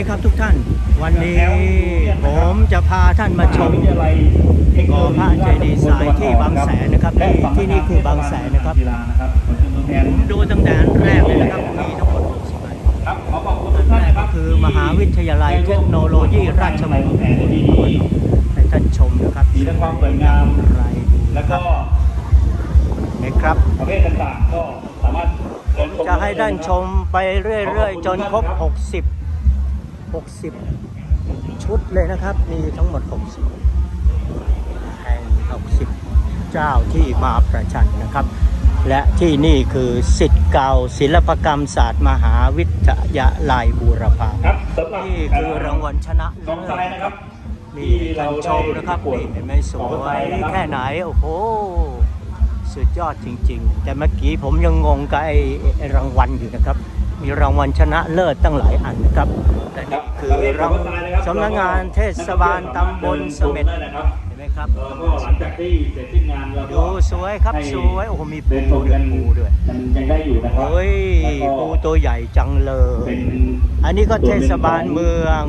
ดีครับทุกท่าน วันนี้ผมจะพาท่านมาชมกอพระเจดีย์ทรายที่บางแสนนะครับที่ที่นี่คือบางแสนนะครับผมดูตั้งแต่อันแรกเลยนะครับมีทั้งหมด60อันครับขอขอบคุณอัทุนกท่านแรกนะคก็รับคือมหาวิทยาลัยเทคโนโลยีราชมงคลให้ท่านชมนะครับมีทั้งความสวยงามไรดูแล้วก็นะครับประเภทต่างๆก็สามารถเดินชมจะให้ท่านชมไปเรื่อยๆ จนครบ 60 60 ชุดเลยนะครับ มีทั้งหมด 60แห่ง60 เจ้าที่มาประชันนะครับ และที่นี่คือสิทธิ์เก่าศิลปกรรมศาสตร์มหาวิทยาลัยบูรพาครับสำหรับนี่คือรางวัลชนะกองทรายนะครับนี่ท่านชมนะครับนี่เห็นไหมสวยแค่ไหน โอ้โห สุดยอดจริง ๆ แต่เมื่อกี้ผมยังงงกับไอ้ไอ้รางวัลอยู่นะครับ มีรางวัลชนะเลิศตั้งหลายอันนะครับแต่นี่คือรางสำนักงานเทศบาลตำบลเสม็ดนะครับเห็นไหมครับแล้วก็หลังจากที่เสร็จสิ้นงานเราก็ดูสวยครับสวยโอ้โหมีปูเดินชมด้วกัยนปูด้วยมันยังได้อยู่นะครับเฮ้ยแล้วก็ปูตัวใหญ่จังเลเป็ยนอันนี้ก็เทศบาลเมือง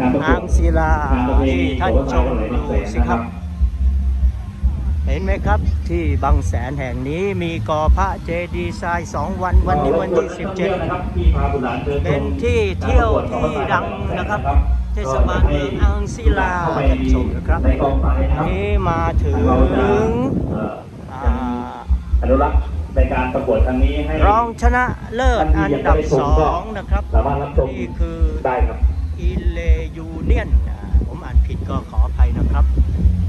การประกวอ่าดงศิลาการประเพณีที่ท่านชมดูสิครับนะ เห็นไหมครับที่บางแสนแห่งนี้มีกอพระเจดีย์ทรายสองวันวันนี้วันที่นะครับที่พาบุตรหลานดิชมเป็นที่เที่ยวที่ดังนะครับ เทศบาลเมืองอ่างศิลาท่านชมนะครับในกองไฟนะครับนี่มาถึงเราจะเอ่ออ่าอนุรักษ์ในการประกวดครั้งนี้ให้รองชนะเลิศอันดับสองนะครับสามารถรับชมนี่คือได้ครับอิเลยูเนียนผมอ่านผิดก็ขออภัยนะครับ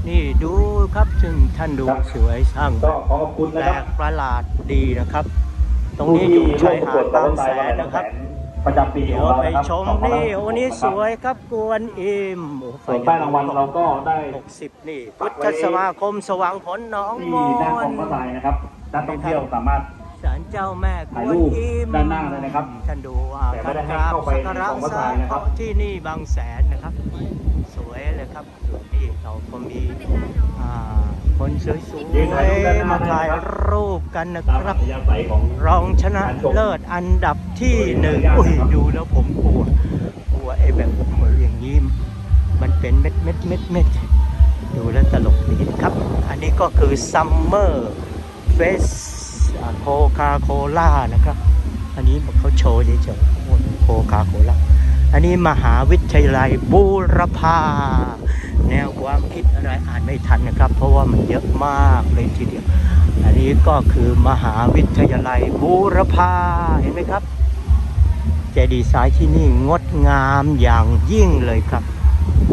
นี่ดู ครับ ซึ่งท่านดูครับสวยสร้างก็ขอขอบคุณแปนะลครับกประหลาดดีนะครับ ตรงนี้อยู่ชายหาดบางแสนนะครับ ประจำปีเดี๋ขยอวงเราไปนะครับชมนี่โอ้นี่สวยครับกวนอิมโอ้ไฟส่วนป้ายรางวัลเราก็ได้60นี่พุทธสมาคมสว่างผลหน้องมที่นด้านของพระทรายนะครับนักท่องเที่ยวสามารถ ศาลเจ้าแม่กถ่ายวนรูปอิมด้านหน้าเลยนะครับท่านดูอ่าแต่ไม่ท่านได้กให้ราบเข้าไปสักการะในของพระสาทรายนะครับธุที่นี่บางแสนนะครับ สวยเลยครับส่วนนี้เราก็มีอ่า คนสวยยืนถ่ายรูปด้านหน้าๆมาถ่ายได้นะครับรูปกันนะตามครัอับธยาศัยของรองชนะเลิศอันดับที่หนึ่งอุ้ยดูแล้วผมกลัวกลัวไอ้แบบเหมือนอย่างนี้มันเป็นเม็ดเม็ดเม็ดเม็ดดูแล้วตลกดีนะครับ อันนี้ก็คือซัมเมอร์เฟสโคคาโคล่านะครับ อันนี้เขาโชว์เฉยๆโคคาโคล่าอันนี้มหาวิทยาลัยบูรพา แนวความคิดอะไรอ่านไม่ทันนะครับ เพราะว่ามันเยอะมากเลยทีเดียว อันนี้ก็คือมหาวิทยาลัยบูรพาเห็นไหมครับเจดีย์ซ้ายที่นี่งดงามอย่างยิ่งเลยครับ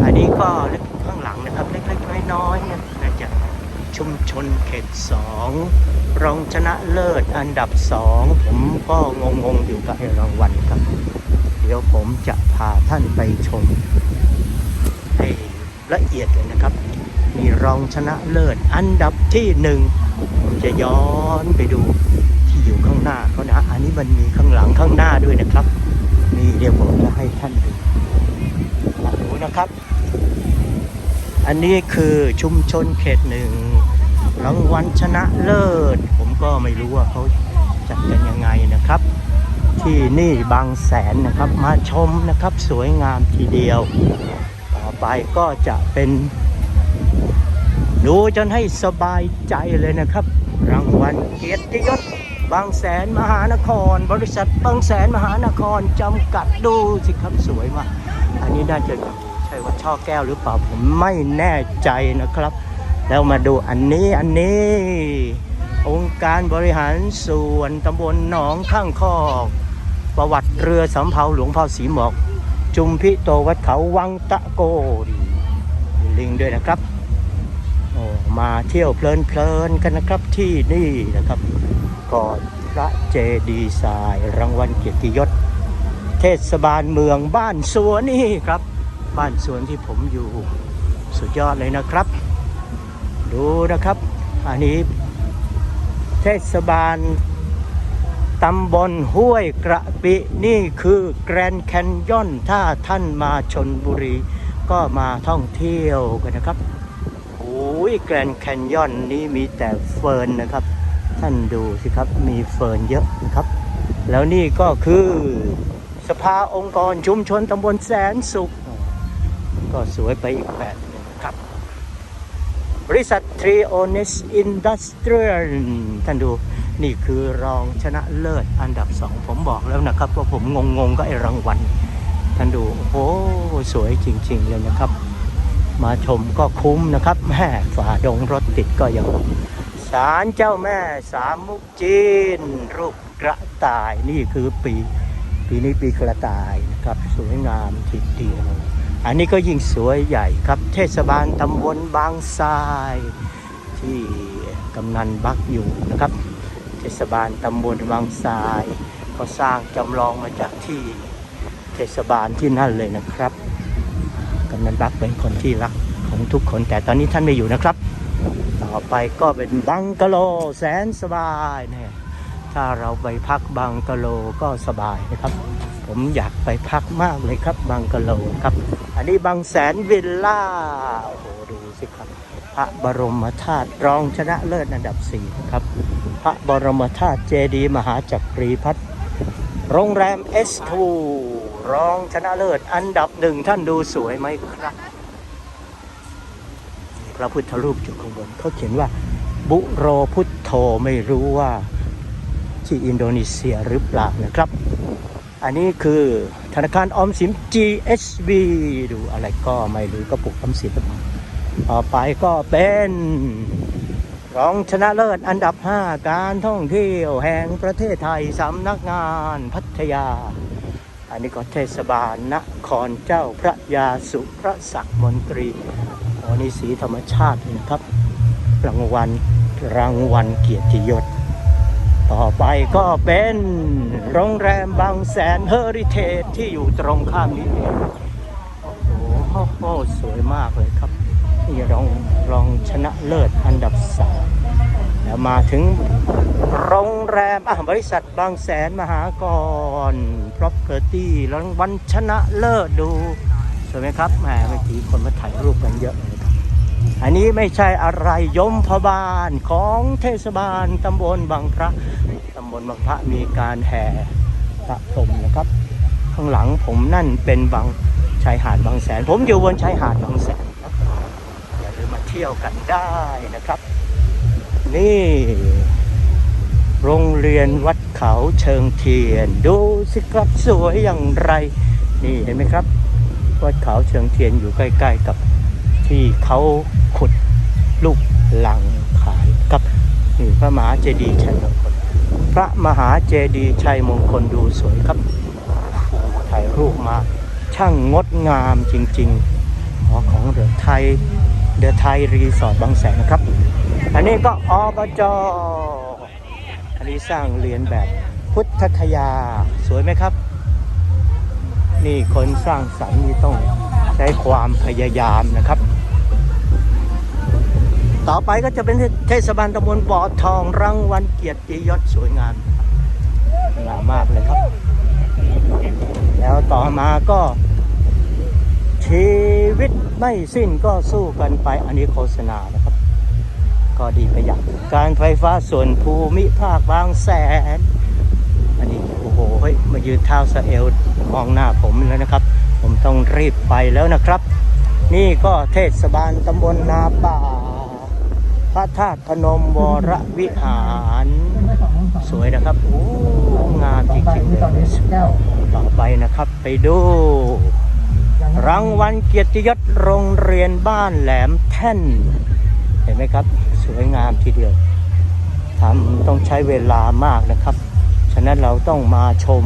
อันนี้ก็เล็กข้างหลังนะครับเล็กๆน้อยๆเนี่ยน่าจะชุมชนเขตสองรองชนะเลิศอันดับสองผมก็งงๆอยู่กับรางวัลครับ เดี๋ยวผมจะพาท่านไปชมให้ ละเอียดเลยนะครับ มีรองชนะเลิศอันดับที่หนึ่งผมจะย้อนไปดูที่อยู่ข้างหน้าเขานะ อันนี้มันมีข้างหลังข้างหน้าด้วยนะครับนี่เดี๋ยวผมจะให้ท่านดูดูนะครับ อันนี้คือชุมชนเขตหนึ่งรางวัลชนะเลิศ ผมก็ไม่รู้ว่าเขาจัดกันยังไงนะครับ ที่นี่บางแสนนะครับมาชมนะครับ สวยงามทีเดียว ไปก็จะเป็น ดูจนให้สบายใจเลยนะครับ รางวัลเกียรติยศบางแสนมหานคร บริษัทบางแสนมหานครจำกัดดูสิครับสวยมากอันนี้น่าจะใช่ว่าช่อแก้วหรือเปล่าผมไม่แน่ใจนะครับ แล้วมาดูอันนี้อันนี้ องค์การบริหารส่วนตำบลหนองข้างคอก ประวัติเรือสำเภาหลวงพ่อสีหมอก จุมพิโตวัดเขาวังตะโกดีลิงด้วยนะครับโอ้มาเที่ยวเพลินเพลินๆกันนะครับที่นี่นะครับก่อนพระเจดีย์ทรายรางวัลเกียรติยศ เทศบาลเมืองบ้านสวนนี่ครับ บ้านสวนที่ผมอยู่สุดยอดเลยนะครับ ดูนะครับ อันนี้เทศบาล ตำบลห้วยกระปินี่คือแกรนแคนยอนถ้าท่านมาชนบุรี ก็มาท่องเที่ยวกันนะครับโอ้ยแกรนแคนยอนนี้มีแต่เฟิร์นนะครับ ท่านดูสิครับมีเฟิร์นเยอะนะครับ แล้วนี่ก็คือสภาองค์กรชุมชนตำบลแสนสุข ก็สวยไปอีกแบบนึงครับ บริษัททรีโอเนสอินดัสเทรียลท่านดู นี่คือรองชนะเลิศอันดับสองผมบอกแล้วนะครับว่าผมงงๆก็ไอรางวัลท่านดูโอ้สวยจริง ๆ เลยนะครับ มาชมก็คุ้มนะครับแม่ฝ่าดงรถติดก็ยังศาลเจ้าแม่สามมุกจีน รูปกระต่ายนี่คือปี ปีนี้ปีกระต่ายนะครับสวยงามทีเดียวอันนี้ก็ยิ่งสวยใหญ่ครับ เทศบาลตำบลบางทราย ที่กำนันบักอยู่นะครับ เทศบาลตำบลบางทรายก็สร้างจำลองมาจากที่เทศบาลที่นั่นเลยนะครับกำนันบักเป็นคนที่รักของทุกคนแต่ตอนนี้ท่านไม่อยู่นะครับ ต่อไปก็เป็นบังกะโลแสนสบายเนี่ยถ้าเราไปพักบังกะโลก็สบายนะครับ ผมอยากไปพักมากเลยครับบังกะโลครับ อันนี้บางแสนวิลล่าโอ้โหดูสิครับ พระบรมธาตุรองชนะเลิศอันดับ4นะครับ ระบรมธาตุเจดีย์มหาจักรีพัฒน์โรงแรม S2 รองชนะเลิศอันดับหนึ่งท่านดูสวยไหมครับ พระพุทธรูปอยู่ข้างบนเขาเขียนว่า บุโรพุทโธไม่รู้ว่าที่อินโดนีเซียหรือเปล่านะครับ อันนี้คือธนาคารออมสิน GSB ดูอะไรก็ไม่รู้ก็ปลุกออมสินต่อไปก็เป็น รองชนะเลิศอันดับ 5 การท่องเที่ยวแห่งประเทศไทยสำนักงานพัทยา อันนี้ก็เทศบาลนครเจ้าพระยาสุพระศักดิ์มนตรีอันนี้สีธรรมชาตินะครับ รางวัลรางวัลเกียรติยศ ต่อไปก็เป็นโรงแรมบางแสนเฮอริเทจที่อยู่ตรงข้ามนี้เองโอ้โหสวยมากเลยครับ นี่รองรองชนะเลิศอันดับสามแล้วมาถึงโรงแรมบริษัทบางแสนมหากร property รางวัลชนะเลิศดูสวยไหมครับแหมเมื่อกี้คนมาถ่ายรูปกันเยอะเลยครับ อันนี้ไม่ใช่อะไรยมพบาลของเทศบาลตำบลบางพระตำบลบางพระมีการแห่พระพรมนะครับ ข้างหลังผมนั่นเป็นบางชายหาดบางแสน ผมอยู่บนชายหาดบางแสนครับอย่าลืมมา เที่ยวกันได้นะครับ นี่ โรงเรียนวัดเขาเชิงเทียน ดูสิครับสวยอย่างไร นี่เห็นไหมครับ วัดเขาเชิงเทียนอยู่ใกล้ ๆ กับที่เขาขุดลูกหลังขายกับนี่พระมหาเจดีย์ชัยมงคล พระมหาเจดีย์ชัยมงคลดูสวยครับถ่ายรูปมา ช่างงดงามจริงๆอของเดือไทย เดือไทยรีสอร์ทบางแสนนะครับ อันนี้ก็อบจอันนี้สร้างเรียนแบบพุทธคยา สวยไหมครับ นี่คนสร้างสรรค์นี่ต้องใช้ความพยายามนะครับ ต่อไปก็จะเป็นเทศบาลตำบลบ่อทองรางวัลเกียรติยศสวยงามงามมากเลยครับ แล้วต่อมาก็ ชีวิตไม่สิ้นก็สู้กันไปอันนี้โฆษณานะครับ ก็ดีไปอย่างการไฟฟ้าส่วนภูมิภาคบางแสน อันนี้โอ้โหเฮ้ยมายืนเท้าสะเอวมองหน้าผมแล้วนะครับ ผมต้องรีบไปแล้วนะครับ นี่ก็เทศบาลตำบลนาป่า พระธาตุพนมวรวิหาร สวยนะครับโอ้งามจริงๆเลยต่อไปนะครับไปดู รางวัลเกียรติยศโรงเรียนบ้านแหลมแท่น เห็นไหมครับ สวยงามทีเดียวทำต้องใช้เวลามากนะครับ ฉะนั้นเราต้องมาชม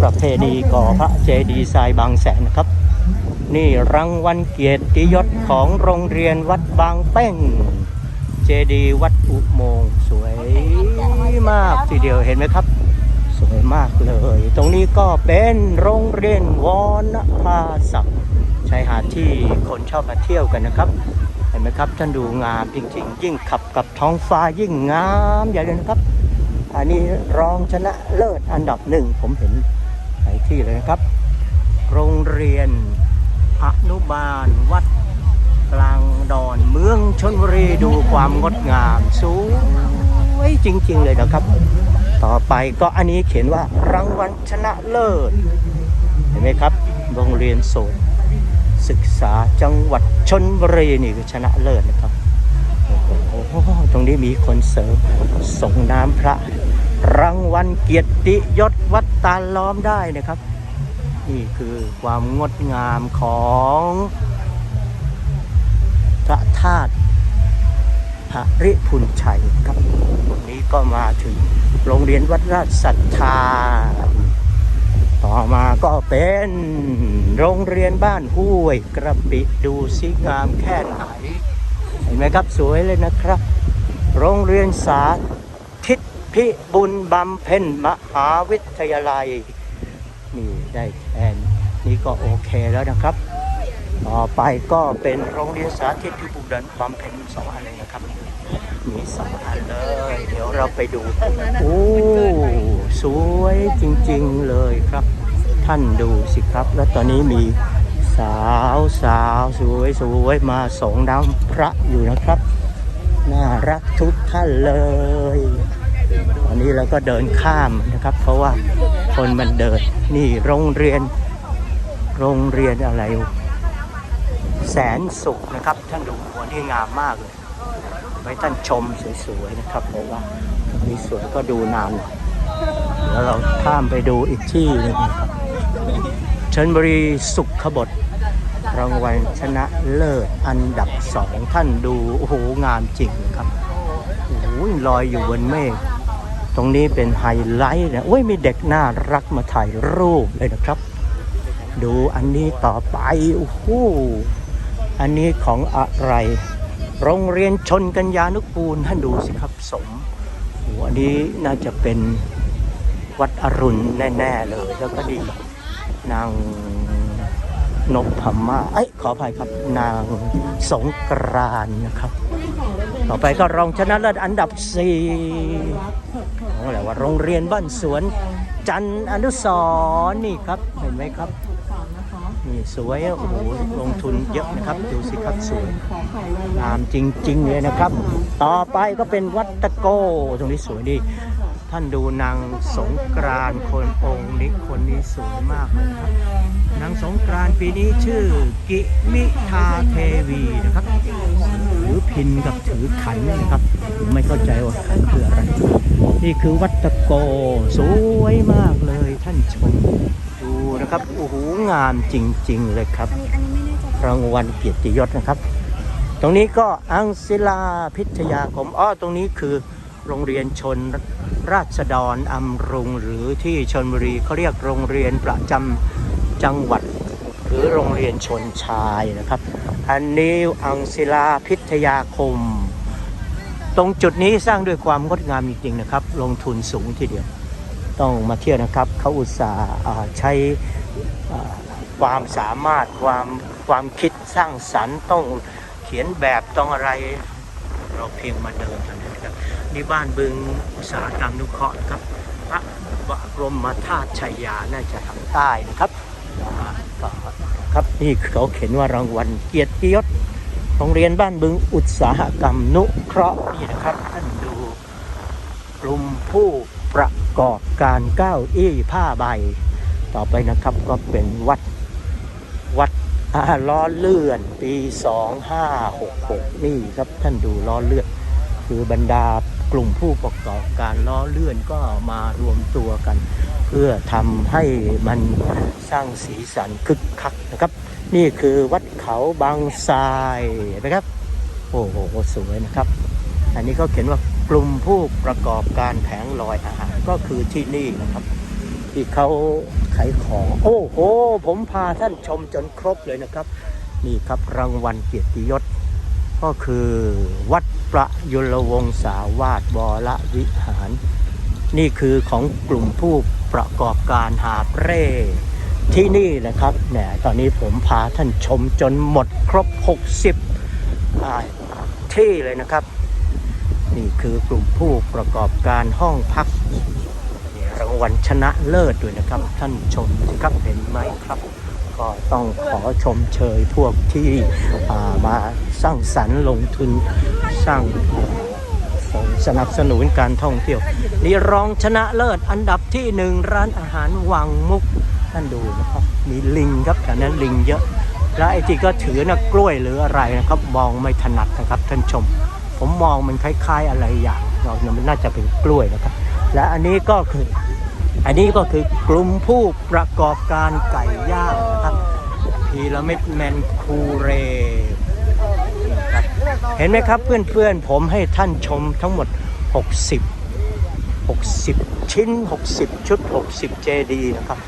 ประเพณีก่อพระเจดีย์ทรายบางแสนนะครับ นี่รางวัลเกียรติยศของโรงเรียนวัดบางเป้ง เจดีย์วัดอุโมงค์สวยมากทีเดียวเห็นไหมครับ สวยมากเลย ตรงนี้ก็เป็นโรงเรียนวอนภาศักชายหาดที่คนชอบมาเที่ยวกันนะครับ เห็นไหมครับท่านดูงามจริงๆ ยิ่งขับกับท้องฟ้ายิ่งงามใหญ่เลยนะครับ อันนี้รองชนะเลิศอันดับหนึ่งผมเห็นหลายที่เลยนะครับ โรงเรียนอนุบาลวัดกลางดอนเมืองชนบุรีดูความงดงาม สวยจริง ๆ เลยนะครับ ต่อไปก็อันนี้เขียนว่ารางวัลชนะเลิศ เห็นไหมครับ โรงเรียนโสตศึกษาจังหวัดชนบุรีนี่คือชนะเลิศนะครับ โอ้โห ตรงนี้มีคนเสริมส่งน้ำพระ รางวัลเกียรติยศวัดตาล้อมได้นะครับ นี่คือความงดงามของพระธาตุหริพุนชัยครับ นี้ก็มาถึงโรงเรียนวัดราชศรัทธา ต่อมาก็เป็นโรงเรียนบ้านห้วยกระปิดูสิงามแค่ไหน เห็นไหมครับสวยเลยนะครับ โรงเรียนสาธิตพิบุญบำเพ็ญมหาวิทยาลัย นี่ได้แค่นี้ก็โอเคแล้วนะครับ ต่อไปก็เป็นโรงเรียนสาธิตพิบูลบำเพ็ญสองอันเลยนะครับ มีสองอันเลย เดี๋ยวเราไปดู โอ้ สวยจริงๆเลยครับ ท่านดูสิครับ แล้วตอนนี้มีสาวสาวสวยสวยมาส่งน้ำพระอยู่นะครับ น่ารักทุกท่านเลยตอนนี้เราก็เดินข้ามนะครับ เพราะว่าคนมันเดินนี่โรงเรียน โรงเรียนอะไร แสนสุขนะครับ ท่านดูหัวนี่งามมากเลย ไว้ท่านชมสวยๆนะครับเพราะว่ามีสวยก็ดูนานหน่อยเดี๋ยวเราข้ามไปดูอีกที่หนึงนะครับชนบุรีสุขบดรางวัลชนะเลิศอันดับสองท่านดู โอ้โห งามจริงครับโอ้โหลอยอยู่บนเมฆตรงนี้เป็นไฮไลท์นะโอ้ยมีเด็กน่ารักมาถ่ายรูปเลยนะครับ ดูอันนี้ต่อไป โอ้โห อันนี้ของอะไร โรงเรียนชนกัญญานุกูลท่านดูสิครับสมอันนี้น่าจะเป็นวัดอรุณแน่ ๆ เลย แล้วก็ดีนางนพพม่าเอ้ยขออภัยครับนางสงกรานนะครับ ต่อไปก็รองชนะเลิศอันดับสี่ของอะไรว่าโรงเรียนบ้านสวนจันอนุสรนี่ครับ เห็นไหมครับ นี่สวยอะโอ้โหลงทุนเยอะนะครับ ดูสิครับสวยงามจริง ๆ เลยนะครับ ต่อไปก็เป็นวัดตะโก ตรงนี้สวยดี ท่านดูนางสงกรานต์คนองค์นี้คนนี้สวยมากเลยครับนางสงกรานต์ปีนี้ชื่อกิมิทาเทวีนะครับถือพินกับถือขันนะครับผมไม่เข้าใจว่าขันคืออะไร นี่คือวัดตะโก สวยมากเลยท่านชมดู นะครับโอ้โหงามจริง ๆ เลยครับ รางวัลเกียรติยศนะครับ ตรงนี้ก็อังศิลาพิทยาคมอ้อตรงนี้คือโรงเรียนชนราชดรอำรุง หรือที่ชนบุรีเขาเรียกโรงเรียนประจำจังหวัด หรือโรงเรียนชนชายนะครับ อันนี้อังศิลาพิทยาคม ตรงจุดนี้สร้างด้วยความงดงามจริงๆนะครับ ลงทุนสูงทีเดียว ต้องมาเที่ยวนะครับ เขาอุตส่าห์ใช้ความสามารถความความคิดสร้างสรรค์ต้องเขียนแบบต้องอะไร เราเพียงมาเดินเท่านั้นนะครับนี่บ้านบึงอุตสาหกรรมนุเคราะห์ครับพระบรมธาตุชัยยาน่าจะทางใต้นะครับครับนี่เขาเขียนว่ารางวัลเกียรติยศโรงเรียนบ้านบึงอุตสาหกรรมนุเคราะห์นี่นะครับท่านดูกลุ่มผู้ ประกอบการเก้าอี้ผ้าใบ ต่อไปนะครับก็เป็นวัดวัดล้อเลื่อนปี2566นี่ครับท่านดูล้อเลื่อน คือบรรดากลุ่มผู้ประกอบการล้อเลื่อนก็มารวมตัวกัน เพื่อทำให้มันสร้างสีสันคึกคักนะครับ นี่คือวัดเขาบางทรายนะครับ โอ้โหสวยนะครับ อันนี้ก็เขียนว่า กลุ่มผู้ประกอบการแผงลอยอาหารก็คือที่นี่นะครับ ที่เขาขายของ โอ้โห ผมพาท่านชมจนครบเลยนะครับ นี่ครับรางวัลเกียรติยศ ก็คือวัดประยุรวงศาวาสบวรวิหาร นี่คือของกลุ่มผู้ประกอบการหาบเร่ที่นี่นะครับเนี่ยตอนนี้ผมพาท่านชมจนหมดครบ 60ที่เลยนะครับ นี่คือกลุ่มผู้ประกอบการห้องพักรางวัลชนะเลิศด้วยนะครับ ท่านชมครับเห็นไหมครับ ก็ต้องขอชมเชยพวกที่มาสร้างสรรค์ลงทุนสร้างส่งสนับสนุนการท่องเที่ยว นี่รองชนะเลิศอันดับที่หนึ่งร้านอาหารวังมุกท่านดูนะครับ มีลิงครับแต่นั้นลิงเยอะ และไอ้ที่ก็ถือนะกล้วยหรืออะไรนะครับ มองไม่ถนัดนะครับท่านชม ผมมองมันคล้าย ๆ อะไรอย่างเราเนี่ยมันน่าจะเป็นกล้วยนะครับ และอันนี้ก็คือ อันนี้ก็คือกลุ่มผู้ประกอบการไก่ย่างนะครับพีระมิดแมนคูเรเห็นไหมครับเพื่อนๆผมให้ท่านชมทั้งหมด 60 60 ชิ้น 60 ชุด 60 เจดีนะครับ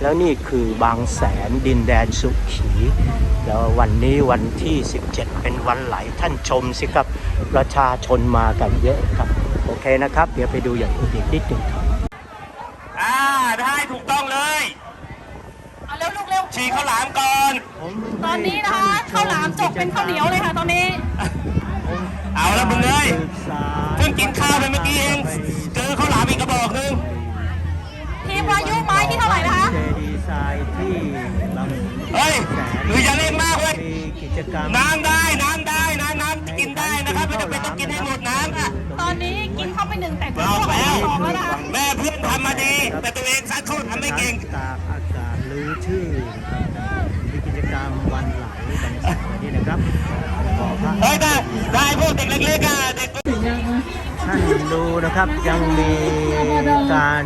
แล้วนี่คือบางแสนดินแดนสุขี แล้ววันนี้วันที่ 17 เป็นวันไหลท่านชมสิครับ ประชาชนมากันเยอะครับ โอเคนะครับ เดี๋ยวไปดูอย่างอื่นอีกนิดหนึ่งครับอ่าได้ถูกต้องเลยเอาเร็วลูกเร็วฉีกข้าวหลามก่อน ตอนนี้นะคะข้าวหลามจกเป็นข้าวเหนียวเลยค่ะตอนนี้ เอาละมึงเลยเพิ่งกินข้าวไปเมื่อกี้เองเจอข้าวหลามอีกกระบอกหนึง ทีมวายุไม้ที่เท่าไหร่นะคะเจดีไซน์ที่บางเฮ้ยหรืออย่าเล่นมากเว้ยมีกิจกรรมน้ำได้น้ำได้น้ำน้ำกินได้นะครับไม่จำเป็นต้องกินให้หมดน้ำอะตอนนี้กินเข้าไปหนึ่งแต่บข้าอวกไปแล้วสองแล้วนะคะแม่เพื่อนทำมาดี แต่ตัวเองซัดเขาทำไม่เก่งตากอากาศลือชื่อนะครับมีกิจกรรมวันไหลบางแสนนี่นะครับขอพระเฮ้ยได้ได้พวกเด็กเล็กๆอะเด็กท่าน ดูนะครับยังมีการ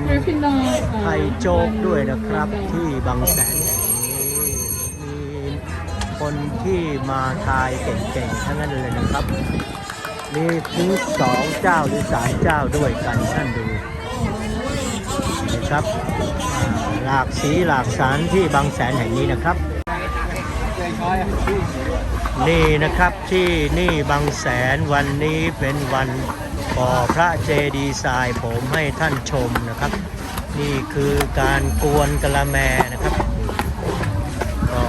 ไทยโจกด้วยนะครับที่บางแสนแห่งนี้มีคนที่มาทายเก่งๆทั้งนั้นเลยนะครับมีถึงสองเจ้าหรือสามเจ้าด้วยกันท่านดูนะครับหลากสีหลากสารที่บางแสนแห่งนี้นะครับนี่นะครับที่นี่บางแสนวันนี้เป็นวัน ก่อพระเจดีย์ทรายผมให้ท่านชมนะครับ นี่คือการกวนกะละแมนะครับ ก็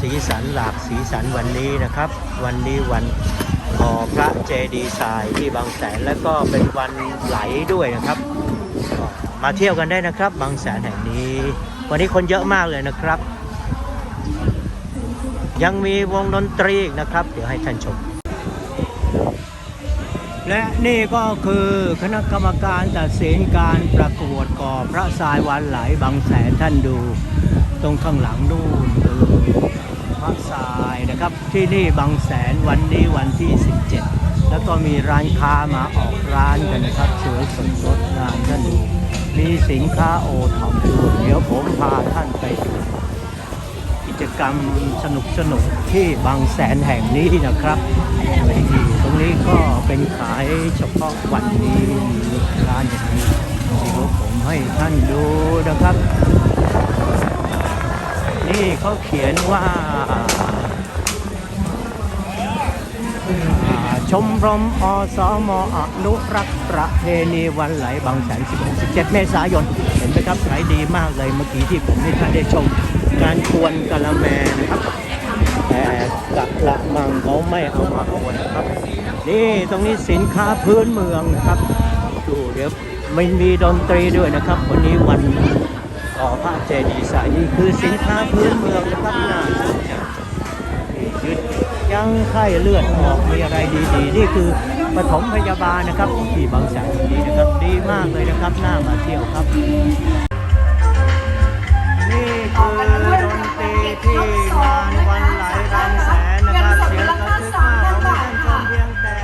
สีสันหลากสีสันวันนี้นะครับ วันนี้วันก่อพระเจดีย์ทรายที่บางแสนแล้วก็เป็นวันไหลด้วยนะครับมาเที่ยวกันได้นะครับ บางแสนแห่งนี้ วันนี้คนเยอะมากเลยนะครับ ยังมีวงดนตรีอีกนะครับ เดี๋ยวให้ท่านชม และนี่ก็คือคณะกรรมการตัดสินการประกวดก่อพระทรายวันไหลบางแสนท่านดู ตรงข้างหลังนู่นคือพระทรายนะครับ ที่นี่บางแสนวันนี้วันที่ 17 แล้วก็มีร้านค้ามาออกร้านกันนะครับสวยสดงดงามท่านดู มีสินค้าโอท็อปด้วยเดี๋ยวผมพาท่านไปดู จกรรมสนุกสนุกๆที่บางแสนแห่งนี้นะครับตรงนี้ก็เป็นขายเฉพาะวันนี้ร้านอย่างนี้เดี๋ยวผมให้ท่านดูนะครับ นี่เขาเขียนว่าอ่าชมรมอสมอนุรักษ์ประเพณีวันไหลบางแสน16 17 เมษายน เห็นไหมครับขายดีมากเลยเมื่อกี้ที่ผมให้ท่านได้ชม การควนกะละแมนะครับ แต่กะละมังเขาไม่เอามาควนนะครับ นี่ตรงนี้สินค้าพื้นเมืองนะครับดูเดี๋ยวไม่มีดนตรีด้วยนะครับ วันนี้วันก่อพระเจดีย์สายนี่คือสินค้าพื้นเมืองนะครับน่าสนใจยืดยั้งไข้เลือดออกมีอะไรดีๆ นี่คือปฐมพยาบาลนะครับที่บางแสนนี้นะครับ ดีมากเลยนะครับน่ามาเที่ยวครับ อดนตรีที่งานวันไหลบางแสนนะครับเสียงกระทึกมากเราไม่ท่านชมเพียงแต่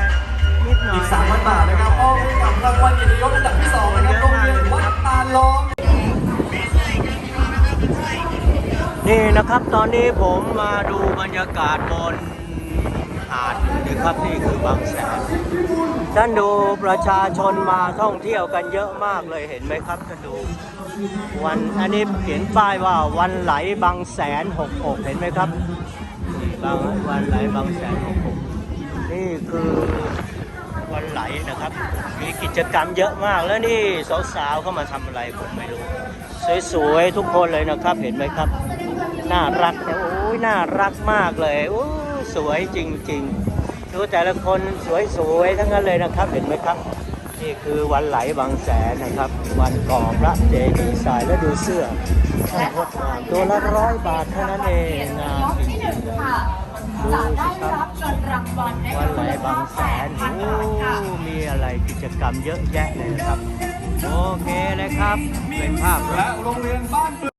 นิดหน่อยอีก 3,000 บาทนะครับมอบให้กับรางวัลเกียรติยศอันดับที่สองนะครับโรงเรียนวัดตาลล้อม นี่นะครับตอนนี้ผมมาดูบรรยากาศบนหาดนะครับนี่คือบางแสนท่านดูประชาชนมาท่องเที่ยวกันเยอะมากเลยเห็นไหมครับท่านดู วันอันนี้เขียนป้ายว่าวันไหลบางแสนหกอกเห็นไหมครับนี่บางวันไหลบางแสนหกอกนี่คือวันไหลนะครับ มีกิจกรรมเยอะมากแล้วนี่สาวๆเข้ามาทำอะไรผมไม่รู้ สวยๆทุกคนเลยนะครับเห็นไหมครับ น่ารักนะโอ้ยน่ารักมากเลยโอ้สวยจริงๆดูแต่ละคนสวยๆทั้งนั้นเลยนะครับเห็นไหมครับ นี่คือวันไหลบางแสนนะครับ วันก่อพระเจดีย์ทรายแล้วดูเสื้อช่างงดตัวละร้อยบาทเท่านั้นเองงามจริงๆเลยจะได้รับเงินรางวัลนะวัคะนไหลบางแสนพันโอ้บาทค่ะมีอะไรกิจกรรมเยอะแยะเลยนะครับ โอเคเลยครับ เป็นภาพและโรงเรียนบ้าน